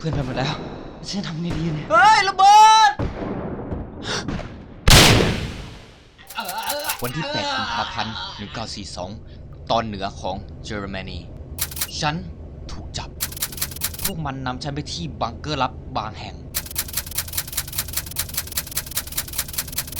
เพื่อนไปหมดแล้วฉันจะทำไงดีเนี่ย เฮ้ยระเบิด วันที่ 8 กุมภาพันธ์ 1942 ตอนเหนือของเยอรมนี ฉันถูกจับ พวกมันนำฉันไปที่บังเกอร์ลับบางแห่ง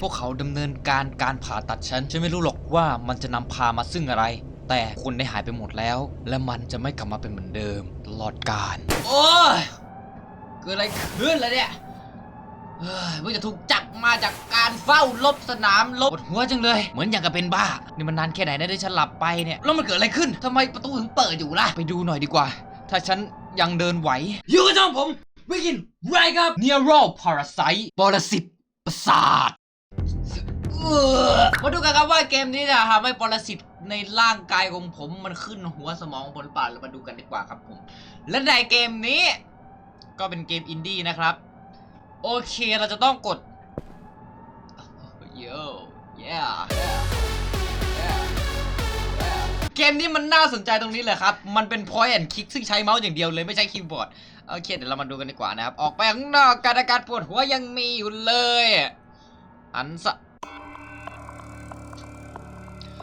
พวกเขาดำเนินการการผ่าตัดฉัน ฉันไม่รู้หรอกว่ามันจะนำพามาซึ่งอะไร แต่คนได้หายไปหมดแล้ว และมันจะไม่กลับมาเป็นเหมือนเดิมตลอดกาล โอ้ยเกิดอะไรขึ้นแล้วเนี่ยเฮ้ยมึงจะถูกจับมาจากการเฝ้ารบสนามรบปวดหัวจังเลย เหมือนอย่างกับเป็นบ้า นี่มันนานแค่ไหนนะที่ฉันหลับไปเนี่ย แล้วมันเกิดอะไรขึ้นทำไมประตูถึงเปิดอยู่ล่ะ ไปดูหน่อยดีกว่า ถ้าฉันยังเดินไหว อยู่กับช่องผมวิกินไรครับเนียโรพาราไซปรสิตประสาทมาดูกันครับว่าเกมนี้จะทำให้ปรสิตในร่างกายของผมมันขึ้นหัวสมองบนป่าเรามาดูกันดีกว่าครับผม และในเกมนี้ ก็เป็นเกมอินดี้นะครับ โอเคเราจะต้องกดโย่ yeah เกมนี้มันน่าสนใจตรงนี้เลยครับ มันเป็น point and click ซึ่งใช้เมาส์อย่างเดียวเลยไม่ใช่คีย์บอร์ด โอเค เดี๋ยวเรามาดูกันดีกว่านะครับ ออกไปข้างนอกการอาการปวดหัวยังมีอยู่เลย อันสะ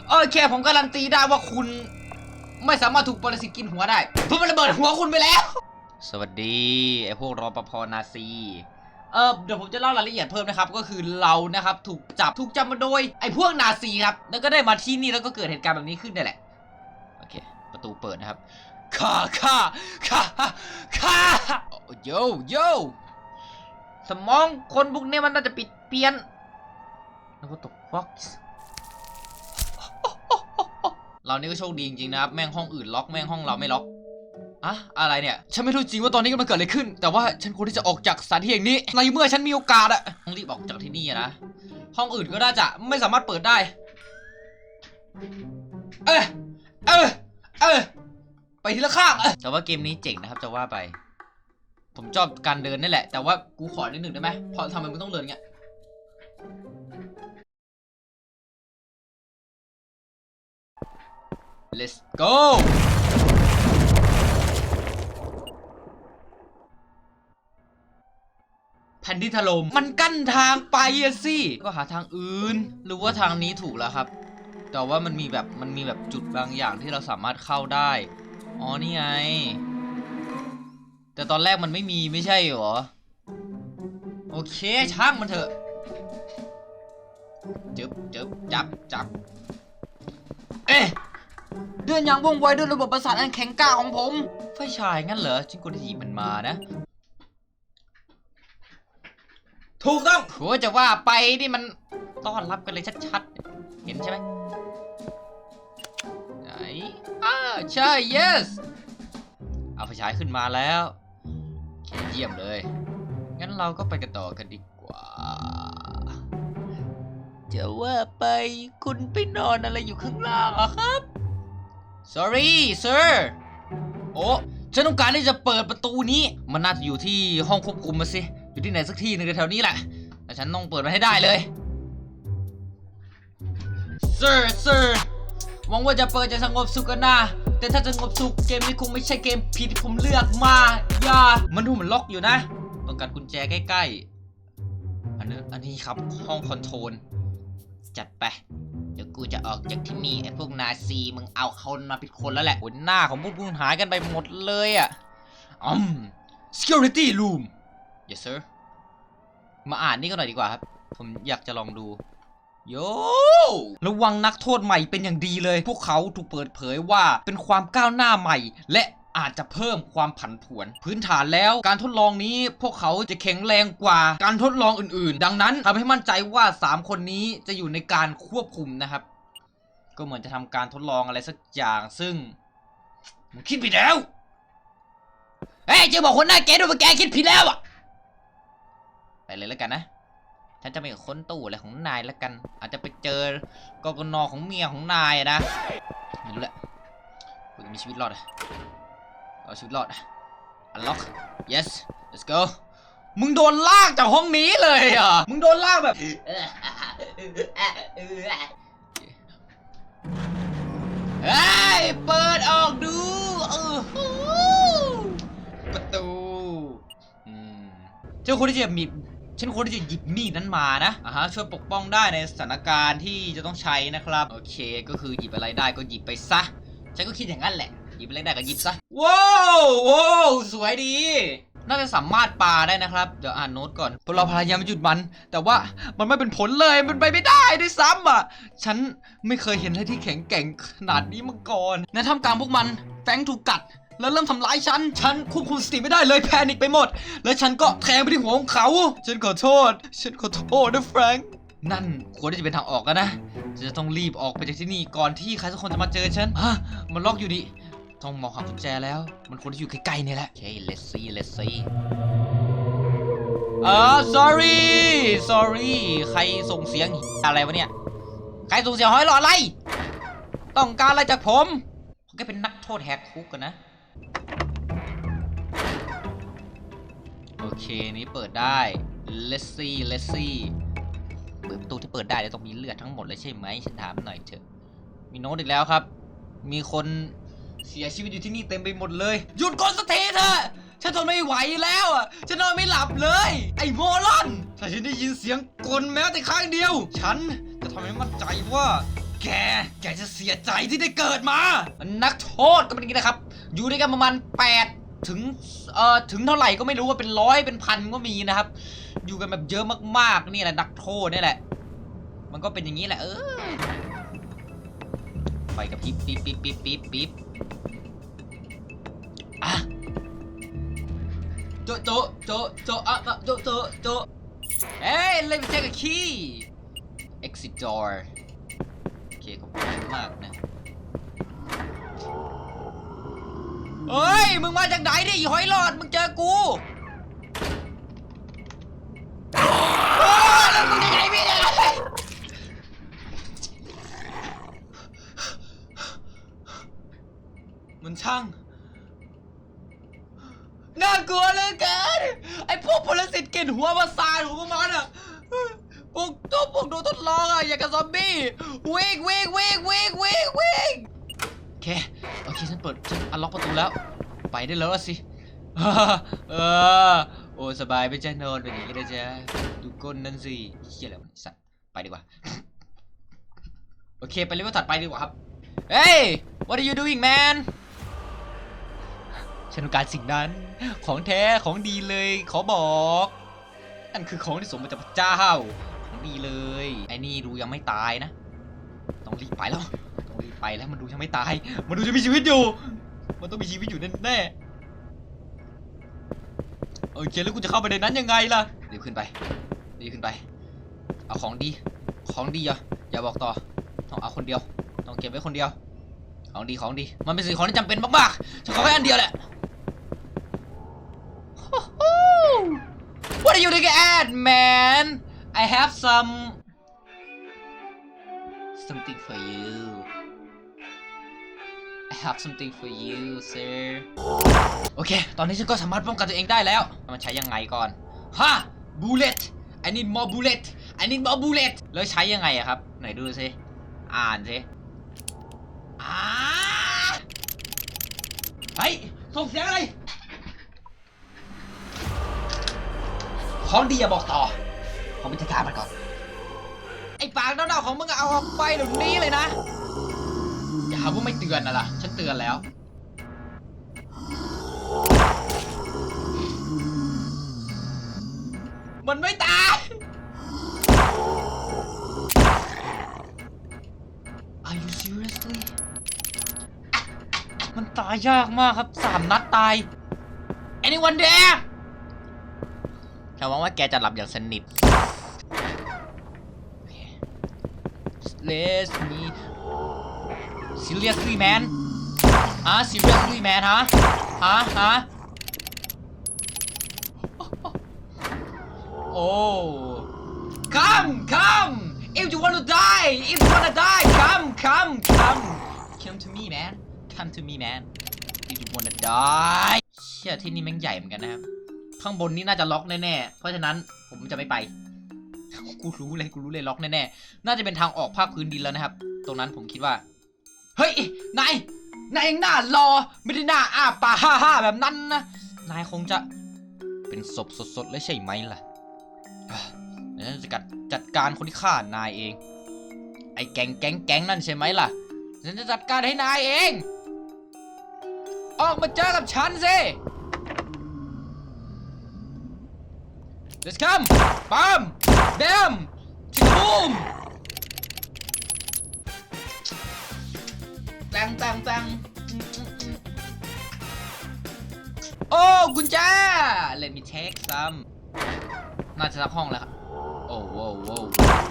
โอเคผมการันตีได้ว่าคุณ ไม่สามารถถูกปรสิตกินหัวได้เพราะมันระเบิดหัวคุณไปแล้ว สวัสดีไอพวกรอปภนาซีเออเดี๋ยวผมจะเล่ารายละเอียดเพิ่มนะครับ ก็คือเรานะครับถูกจับถูกจับมาโดยไอ้พวกนาซีครับแล้วก็ได้มาที่นี่แล้วก็เกิดเหตุการณ์แบบนี้ขึ้นนี่แหละโอเค ประตูเปิดนะครับข้าข้าข้าข้าโยโยสมองคนพวกนี้มันน่าจะปิดเปียนแล้วก็ตกฟ็อกเรานี่ก็โชคดีจริงๆนะครับ แม่งห้องอื่นล็อกแม่งห้องเราไม่ล็อก อะอะไรเนี่ย ฉันไม่รู้จริงว่าตอนนี้กำลังเกิดอะไรขึ้น แต่ว่าฉันควรที่จะออกจากสถานที่แห่งนี้ ในเมื่อฉันมีโอกาสอะต้องรีบออกจากที่นี่นะ ห้องอื่นก็น่าจะไม่สามารถเปิดได้ เออเออเออไปทีละข้าง แต่ว่าเกมนี้เจ๋งนะครับจะว่าไป ผมชอบการเดินนี่แหละ แต่ว่ากูขอนิดหนึ่งได้ไหมพราะทำไมมึงต้องเดินเงี้ย let's go นดินถล่มมันกั้นทางไปอะสิก็หาทางอื่น หรือว่าทางนี้ถูกแล้วครับ แต่ว่ามันมีแบบมันมีแบบจุดบางอย่างที่เราสามารถเข้าได้อ๋อนี่ไง แต่ตอนแรกมันไม่มีไม่ใช่เหรอ โอเคช่างมันเถอะจึบจึบจับจับเอ๊ะเดินอย่างว่องไวด้วยระบบประสาทอันแข็งกล้าของผม ไฟฉายงั้นเหรอฉันกดทีมันมานะ ถูกต้องโหจะว่าไปนี่มันต้อนรับกันเลยชัดๆ เห็นใช่ไหมไหนอ้าใช่ yes เอาไฟฉายขึ้นมาแล้วเคเยี่ยมเลย งั้นเราก็ไปกันต่อกันดีกว่า จะว่าไปคุณไปนอนอะไรอยู่ข้างล่างอะครับ sorry sir โอ้ฉันต้องการที่จะเปิดประตูนี้ มันน่าจะอยู่ที่ห้องควบคุมมาสิ อยู่ที่ไหนสักที่หนึ่งแถวๆนี้แหละ แต่ฉันต้องเปิดมันให้ได้เลย sir sir หวังว่าจะเปิดจะสงบสุขกันนะแต่ถ้าจะสงบสุขเกมนี้คงไม่ใช่เกมผิดที่ผมเลือกมาอย่ามันดูเหมือนล็อกอยู่นะ ต้องการกุญแจใกล้ๆ อันนี้อันนี้ครับห้องคอนโทรล จัดไป เดี๋ยวกูจะออกจากที่นี่ไอ้พวกนาซีมึงเอาคนมาผิดคนแล้วแหละหัวหน้าของพวกมึงหายกันไปหมดเลยอะอืม security room yes sir มาอ่านนี่ก็หน่อยดีกว่าครับ ผมอยากจะลองดู โย ระวังนักโทษใหม่เป็นอย่างดีเลย พวกเขาถูกเปิดเผยว่าเป็นความก้าวหน้าใหม่ และอาจจะเพิ่มความผันผวน พื้นฐานแล้วการทดลองนี้พวกเขาจะแข็งแรงกว่าการทดลองอื่นๆ ดังนั้นทำให้มั่นใจว่า 3 คนนี้จะอยู่ในการควบคุมนะครับ ก็เหมือนจะทำการทดลองอะไรสักอย่างซึ่งมึงคิดผิดแล้วเฮ้ยเจะบอกคนหน้าแกด้วยว่าแกคิดผิดแล้วอะ ไปเลยแล้วกันนะฉันจะไปค้นตู้อะไรของนายแล้วกัน อาจจะไปเจอกกนของเมียของนายอะนะไม่รู้แหละกูจะมีชีวิตรอดอะเอาชีวิตรอดอันล็อก yes let's go มึงโดนลากจากห้องนี้เลยอะ มึงโดนลากแบบเฮ้ย เปิดออกดูประตูเจ้าคนที่จะมี ฉันควรที่จะหยิบมีดนั้นมานะอ่าฮะช่วยปกป้องได้ในสถานการณ์ที่จะต้องใช้นะครับ โอเค ก็คือหยิบอะไรได้ก็หยิบไปซะ ฉันก็คิดอย่างนั้นแหละ หยิบอะไรได้ก็หยิบซะ ว้าวว้าวสวยดี น่าจะสามารถปาได้นะครับ เดี๋ยวอ่านโน้ตก่อนพวกเราพยายามหยุดมัน แต่ว่ามันไม่เป็นผลเลย มันไปไม่ได้ด้วยซ้ำอะ ฉันไม่เคยเห็นอะไรที่แข็งแกร่งขนาดนี้มาก่อน ในท่ามกลางพวกมัน แฟงถูกกัด แล้วเริ่มทำร้ายฉัน ฉันควบคุมสติไม่ได้เลยแพนิคไปหมด แล้วฉันก็แทงไปที่หัวของเขา ฉันขอโทษ ฉันขอโทษนะแฟรงค์นั่นควรที่จะเป็นทางออกแล้วนะจะต้องรีบออกไปจากที่นี่ก่อนที่ใครสักคนจะมาเจอฉันฮะมันล็อกอยู่ดิต้องมองหากุญแจแล้ว มันควรที่อยู่ใกล้ๆนี่แหละโอเค let's see let's see เออ sorry sorry ใครส่งเสียงอะไรวะเนี่ย ใครส่งเสียงห้อยหลอดอะไร ต้องการอะไรจากผมเขาแค่เป็นนักโทษแหกคุกกันนะ โอเค นี้เปิดได้ let's see let's see เปิดประตูที่เปิดได้แล้วต้องมีเลือดทั้งหมดเลยใช่ไหมฉันถามหน่อยเถอะ มีโน้ตอีกแล้วครับ มีคนเสียชีวิตอยู่ที่นี่เต็มไปหมดเลย หยุดก่อนสักทีเถอะฉันทนไม่ไหวแล้วอะ ฉันนอนไม่หลับเลย ไอ้โมลอน ถ้าฉันได้ยินเสียงกลแม้แต่ครั้งเดียว ฉันจะทำให้มั่นใจว่า แก แกจะเสียใจที่ได้เกิดมา นักโทษก็เป็นอย่างนี้นะครับ อยู่ด้วยกันประมาณ8 ถึงเอ่อถึงเท่าไหร่ก็ไม่รู้ว่าเป็นร้อยเป็นพันก็มีนะครับ อยู่กันแบบเยอะมากๆนี่แหละนักโทษนี่แหละ มันก็เป็นอย่างนี้แหละ เออไฟกับพริบปิ๊บปิ๊บปิ๊บปิ๊บปิ๊บอะโจโจโจโจอะอะโจโจโจเอ้ย let me take a key exit door โอเคขอบคุณมากนะ เฮ้ย มึงมาจากไหนดิอีหอยหลอดมึงเจอกูเฮ้ยแล้วมึงจะไหนพี่เนี่ยมันช่างน่ากลัวเหลือเกินไอ้พวกพลสิตกินหัวมาซายของพวกมันอะพวกตัวพวกโดนทดลองอะอย่างกับซอมบี้วิ่งวิ่งวิ่งวิ่งวิ่งวิ่ง โอเค โอเค ฉันเปิด ฉันอันล็อกประตูแล้ว ไปได้แล้วสิเออโอ้สบายไปจ้ะนอนเป็นอย่างนี้จ๊ะดูก้นนั่นสิเฮียอะไรวะสัตว์ไปดีกว่าโอเคไปเลเวลถัดไปดีกว่าครับเฮ้ย what are you doing man ฉันต้องการสิ่งนั้น ของแท้ของดีเลย ขอบอกนั่นคือของที่สมมาจากพระเจ้าของดีเลยไอ้นี่ดูยังไม่ตายนะ ต้องรีบไปแล้วต้องรีบไปแล้วมันดูยังไม่ตาย มันดูจะมีชีวิตอยู่ มันต้องมีชีวิตอยู่แน่ๆโอเคแล้วกูจะเข้าไปในนั้นยังไงล่ะรีบขึ้นไปรีบขึ้นไป เอาของดี ของดีอย่าอย่าบอกต่อ ต้องเอาคนเดียว ต้องเก็บไว้คนเดียว ของดีของดี มันเป็นสิ่งของที่จำเป็นมากๆฉันขอแค่อันเดียวแหละ What are you looking at man I have some something for you have something for you sir โอเค ตอนนี้ฉันก็สามารถป้องกันตัวเองได้แล้ว มันใช้ยังไงก่อนฮะ bullet I need more bullet I need more bullet แล้วใช้ยังไงอะครับ ไหนดูสิ อ่านสิอ่าเฮ้ยส่งเสียงอะไรของดีอย่าบอกต่อ ผมไปจัดการมันก่อน ไอ้ปากเน่าๆของมึงเอาออกไปเดี๋ยวนี้เลยนะาหาว่าไม่เตือนนะล่ะ ฉันเตือนแล้ว มันไม่ตาย Are you seriously มันตายยากมากครับสามนัดตาย Anyone there ฉันหวังว่าแกจะหลับอย่างสนิท Let me seriously man ฮะ seriously man ฮะฮะฮะโอ้ come come if you wanna die if you wanna die come come come come to me man come to me man if you wanna die เชี่ยที่นี่แม่งใหญ่เหมือนกันนะครับ ข้างบนนี่น่าจะล็อกแน่ๆ เพราะฉะนั้นผมจะไม่ไป กูรู้เลยกูรู้เลยล็อกแน่ๆ น่าจะเป็นทางออกภาคพื้นดินแล้วนะครับ ตรงนั้นผมคิดว่า เฮ้ย นาย นายยังหน้ารอ ไม่ได้หน้าอ้าปากฮ่าฮ่าแบบนั้นนะ นายคงจะเป็นศพสดๆเลยใช่ไหมล่ะอะเดี๋ยวฉันจะจัดการคนที่ฆ่านายเอง ไอ้แก๊งแก๊งแก๊งนั่นใช่ไหมล่ะฉันจะจัดการให้นายเอง ออกมาเจอกับฉันสิ Let's come ปั๊มเงแตงแตงโอ้กุญแจ Let me take some น่าจะสักห้องแล้วครับ โอ้โว้โว้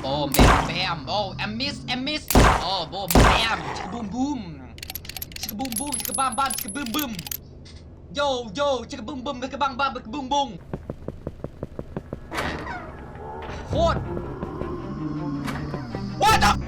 โอ้แบมแบมโอ้แอมมิสแอมมิสโอ้โบแบมชิคบูมบูมชิคบูมบูมชิคบ้ามบ้ามชิคบูมบูมโยโย่ชิคบูมบูมชิคบ้ามบ้ามชิคบูมบูมโคตร What the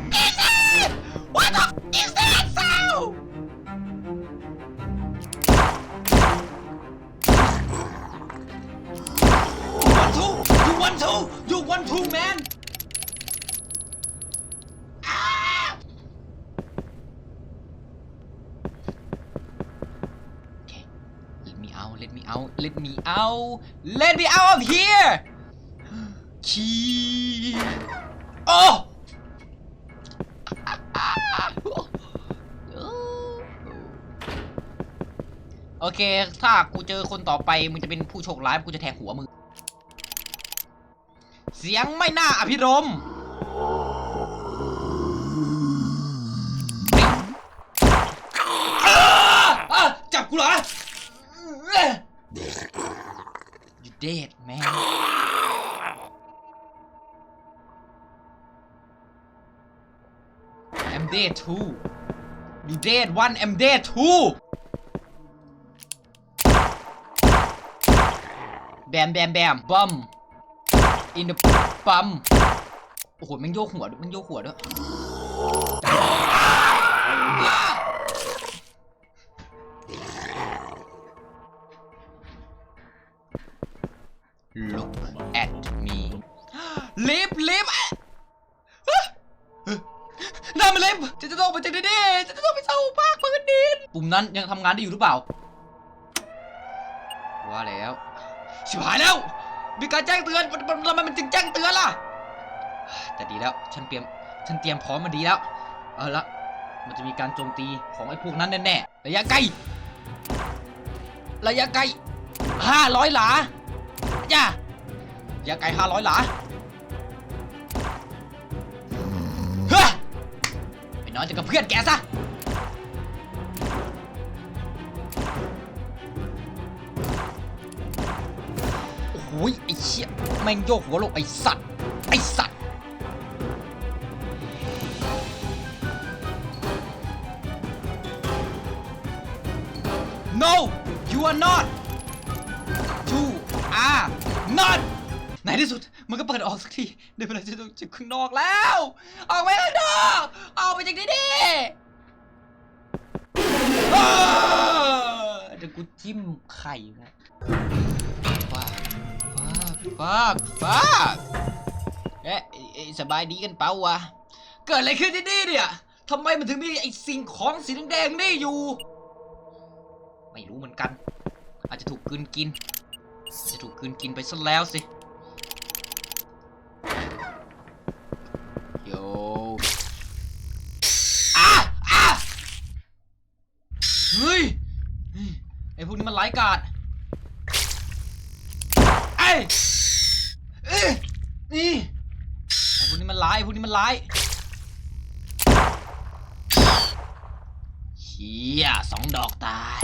Let me out Let me out of here ขี้โอ้โอเค ถ้ากูเจอคนต่อไป มึงจะเป็นผู้โชคร้าย กูจะแทงหัวมึง เสียงไม่น่าอภิรมย์ I'm dead too You dead one I'm dead two แบมแบมแบมบัม in the bum, โอ้โหมันโยกหัวด้วยมันโยกหัวด้วยามันลิฟต์จะจะต้องไปจากที่นี่จะจะต้องไปเช่าภาคพื้นดินปุ่มนั้นยังทำงานได้อยู่หรือเปล่า ว่าแล้วชิบหายแล้ว มีการแจ้งเตือนมันมันทำไมมันจึงแจ้งเตือนล่ะ แต่ดีแล้วฉันเตรียมฉันเตรียมพร้อมมาดีแล้วเอาละมันจะมีการโจมตีของไอ้พวกนั้นแน่ๆระยะไกลระยะไกลห้าร้อยหลาจ้าระยะไกลห้าร้อยหลา นอนจะกับเพื่อนแกซะโอ้โหยไอ้เชี่ยแม่งโยกหัวลกไอ้สัตว์ไอ้สัตว์ no you are not you are not ในที่สุดมันก็เปิดออกสักทีเดี๋ยวเวลาจะต้องจากข้างนอกแล้ว ออกไปข้างนอก ไปจากที่นี่เดี๋ยวกูจิ้มไข่นะว้าฟากฟากฟากเอ๊ะเอ๊ะเอ๊ะสบายดีกันเปล่าวะ เกิดอะไรขึ้นที่นี่เนี่ยทำไมมันถึงมีไอ้สิ่งของสีแดงๆนี่อยู่ ไม่รู้เหมือนกัน อาจจะถูกกืนกิน จะถูกกืนกินไปซะแล้วสิ โยอะอะเฮ้ยเฮ้ย ไอ้พวกนี้มันไร้ายกาดไอ้เอ้ยนี่ไอ้พวกนี้มันร้ายพวกนี้มันร้ายเชี่ยสองดอกตาย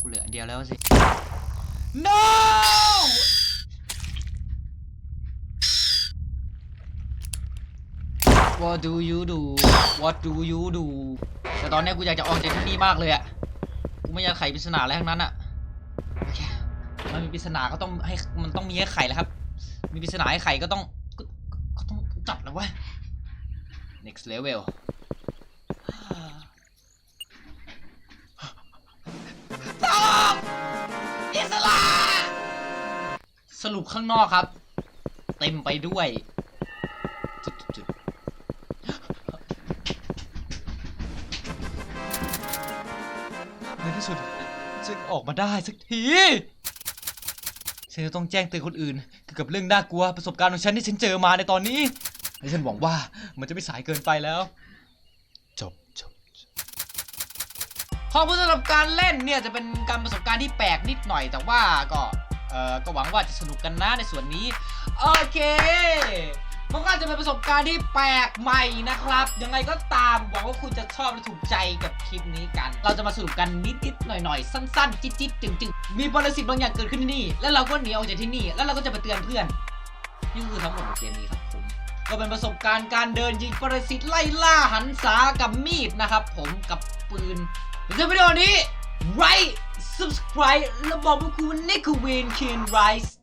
กูเหลืออันเดียวแล้วสิ no what do you do what do you do แต่ตอนนี้กูอยากจะออกจากที่นี่มากเลยอะกูไม่อยากไขปริศนาอะไรทั้งนั้นอะโอเคมันมีปริศนาก็ต้องให้มันต้องมีให้ไขแล้วครับ มีปริศนาให้ไขก็ต้องก็ต้องจัดแล้วว้ย next level ตอบอิสระสรุปข้างนอกครับ เต็มไปด้วยจุด ที่สุดฉันออกมาได้สักทีฉันจะต้องแจ้งเตือนคนอื่นเกี่ยวกับเรื่องน่ากลัวประสบการณ์ของฉันที่ฉันเจอมาในตอนนี้และฉันหวังว่ามันจะไม่สายเกินไปแล้ว จบจบขอบคุณสำหรับการเล่นเนี่ยจะเป็นการประสบการณ์ที่แปลกนิดหน่อยแต่ว่าก็เออก็หวังว่าจะสนุกกันนะในส่วนนี้ โอเค มันก็จะเป็นประสบการณ์ที่แปลกใหม่นะครับ ยังไงก็ตามหวังว่าคุณจะชอบและถูกใจกับคลิปนี้กัน เราจะมาสรุปกันนิดๆหน่อยๆ สั้นๆ จิ๊ดๆจึงๆ มีปรสิตบางอย่างเกิดขึ้นที่นี่ แล้วเราก็หนีออกจากที่นี่ แล้วเราก็จะไปเตือนเพื่อน นี่คือทั้งหมดของเกมนี้ครับผม ก็เป็นประสบการณ์การเดินยิงปรสิตไล่ล่าหันษากับมีดนะครับ ผม กับปืนในวิดีโอนี้ไร subscribe แล้วบอกว่าคุณนี่คือเวนเคนไรส์